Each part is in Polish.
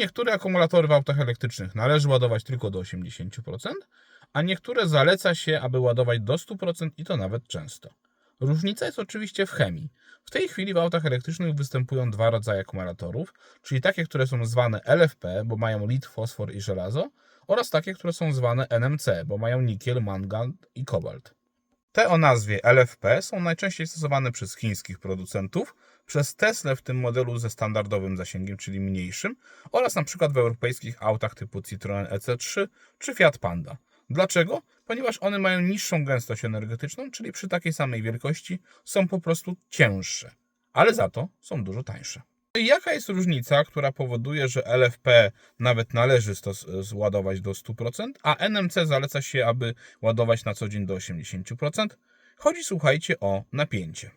niektóre akumulatory w autach elektrycznych należy ładować tylko do 80%, a niektóre zaleca się, aby ładować do 100% i to nawet często. Różnica jest oczywiście w chemii. W tej chwili w autach elektrycznych występują dwa rodzaje akumulatorów, czyli takie, które są zwane LFP, bo mają lit, fosfor i żelazo, oraz takie, które są zwane NMC, bo mają nikiel, mangan i kobalt. Te o nazwie LFP są najczęściej stosowane przez chińskich producentów, przez Tesla w tym modelu ze standardowym zasięgiem, czyli mniejszym, oraz na przykład w europejskich autach typu Citroen EC3 czy Fiat Panda. Dlaczego? Ponieważ one mają niższą gęstość energetyczną, czyli przy takiej samej wielkości są po prostu cięższe, ale za to są dużo tańsze. I Jaka jest różnica, która powoduje, że LFP nawet należy zładować do 100%, a NMC zaleca się, aby ładować na co dzień do 80%? Chodzi, słuchajcie, o napięcie.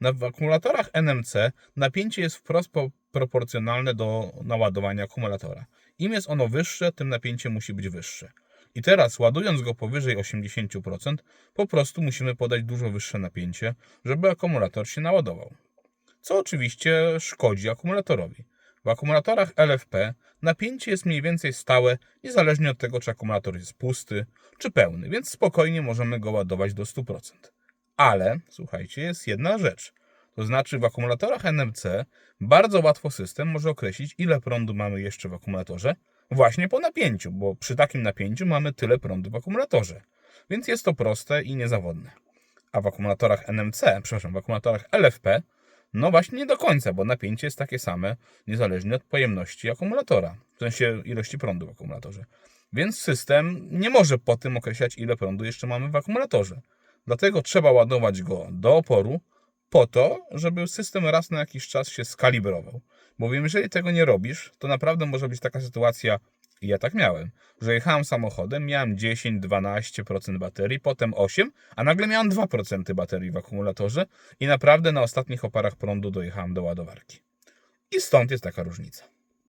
Na, w akumulatorach NMC napięcie jest wprost po, proporcjonalne do naładowania akumulatora. Im jest ono wyższe, tym napięcie musi być wyższe. I teraz, ładując go powyżej 80%, po prostu musimy podać dużo wyższe napięcie, żeby akumulator się naładował co oczywiście szkodzi akumulatorowi. W akumulatorach LFP napięcie jest mniej więcej stałe, niezależnie od tego, czy akumulator jest pusty, czy pełny, więc spokojnie możemy go ładować do 100%. Ale, słuchajcie, jest jedna rzecz. To znaczy w akumulatorach NMC bardzo łatwo system może określić, ile prądu mamy jeszcze w akumulatorze, właśnie po napięciu, bo przy takim napięciu mamy tyle prądu w akumulatorze. Więc jest to proste i niezawodne. A w akumulatorach NMC, przepraszam, w akumulatorach LFP no właśnie nie do końca, bo napięcie jest takie same, niezależnie od pojemności akumulatora, w sensie ilości prądu w akumulatorze. Więc system nie może po tym określać, ile prądu jeszcze mamy w akumulatorze. Dlatego trzeba ładować go do oporu, po to, żeby system raz na jakiś czas się skalibrował. Bowiem jeżeli tego nie robisz, to naprawdę może być taka sytuacja, i ja tak miałem, że jechałem samochodem, miałem 10-12% baterii, potem 8%, a nagle miałem 2% baterii w akumulatorze i naprawdę na ostatnich oparach prądu dojechałem do ładowarki. I stąd jest taka różnica.